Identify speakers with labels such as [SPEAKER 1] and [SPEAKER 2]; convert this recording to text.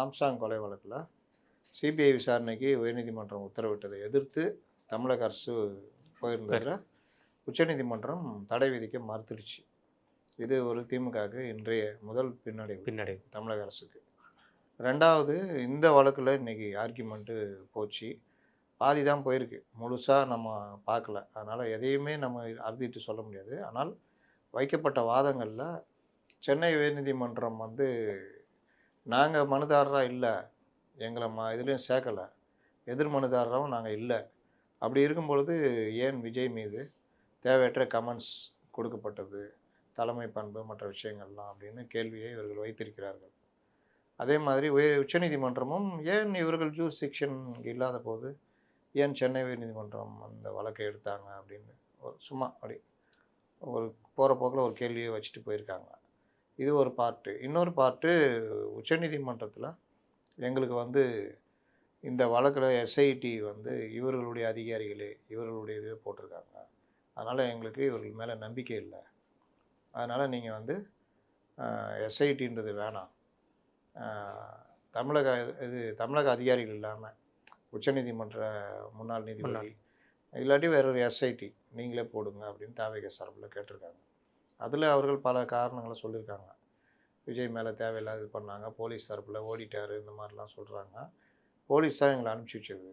[SPEAKER 1] ஆம்சாங் கொலை வழக்கில் சிபிஐ விசாரணைக்கு உயர்நீதிமன்றம் உத்தரவிட்டதை எதிர்த்து தமிழக அரசு போயிருந்ததில் உச்சநீதிமன்றம் தடை விதிக்க மறுத்துடுச்சு. இது ஒரு திமுகவுக்கு இன்றைய முதல் பின்னடைவு
[SPEAKER 2] பின்னாடி.
[SPEAKER 1] தமிழக அரசுக்கு. ரெண்டாவது இந்த வழக்கில் இன்னைக்கு ஆர்கியூமெண்ட்டு போச்சு. பாதி தான் போயிருக்கு. முழுசாக நம்ம பார்க்கல. அதனால் எதையுமே நம்ம அறுதிட்டு சொல்ல முடியாது. ஆனால் வைக்கப்பட்ட வாதங்களில் சென்னை உயர்நீதிமன்றம் வந்து நாங்கள் மனுதாரராக இல்லை. எங்களை ம இதுலேயும் சேர்க்கலை எதிர் மனுதாரராகவும் நாங்கள் இல்லை. அப்படி இருக்கும் பொழுது ஏன் விஜய் மீது தேவையற்ற கமெண்ட்ஸ் கொடுக்கப்பட்டது தலைமை பண்பு மற்ற விஷயங்கள்லாம் அப்படின்னு கேள்வியை இவர்கள் வைத்திருக்கிறார்கள். அதே மாதிரி உய- உச்சநீதிமன்றமும் ஏன் இவர்கள் ஜூஸ் செக்ஷன் இல்லாத போது ஏன் சென்னை உயர்நீதிமன்றம் அந்த வழக்கை எடுத்தாங்க அப்படின்னு ஒரு சும்மா அப்படி ஒரு போகிற போக்கில் ஒரு கேள்வியை வச்சுட்டு போயிருக்காங்க. இது ஒரு பார்ட்டு இன்னொரு பார்ட்டு உச்சநீதிமன்றத்தில் எங்களுக்கு வந்து இந்த வழக்கில் எஸ்ஐடி வந்து இவர்களுடைய அதிகாரிகளே இவர்களுடைய இதுவே போட்டிருக்காங்க. அதனால் எங்களுக்கு இவர்கள் மேலே நம்பிக்கை இல்லை. அதனால் நீங்கள் வந்து எஸ்ஐடின்றது வேணாம். தமிழக இது தமிழக அதிகாரிகள் இல்லாமல் உச்சநீதிமன்ற முன்னாள் நீதிபதி இல்லாட்டி வேற ஒரு எஸ்ஐடி நீங்களே போடுங்க அப்படின்னு தாவேக சார்பில் கேட்டிருக்காங்க. அதில் அவர்கள் பல காரணங்களை சொல்லியிருக்காங்க. விஜய் மேலே தேவையில்லாத இது பண்ணாங்க. போலீஸ் தரப்பில் ஓடிட்டார். இந்த மாதிரிலாம் சொல்கிறாங்க போலீஸ் தான் எங்களை அனுப்பிச்சி வச்சது.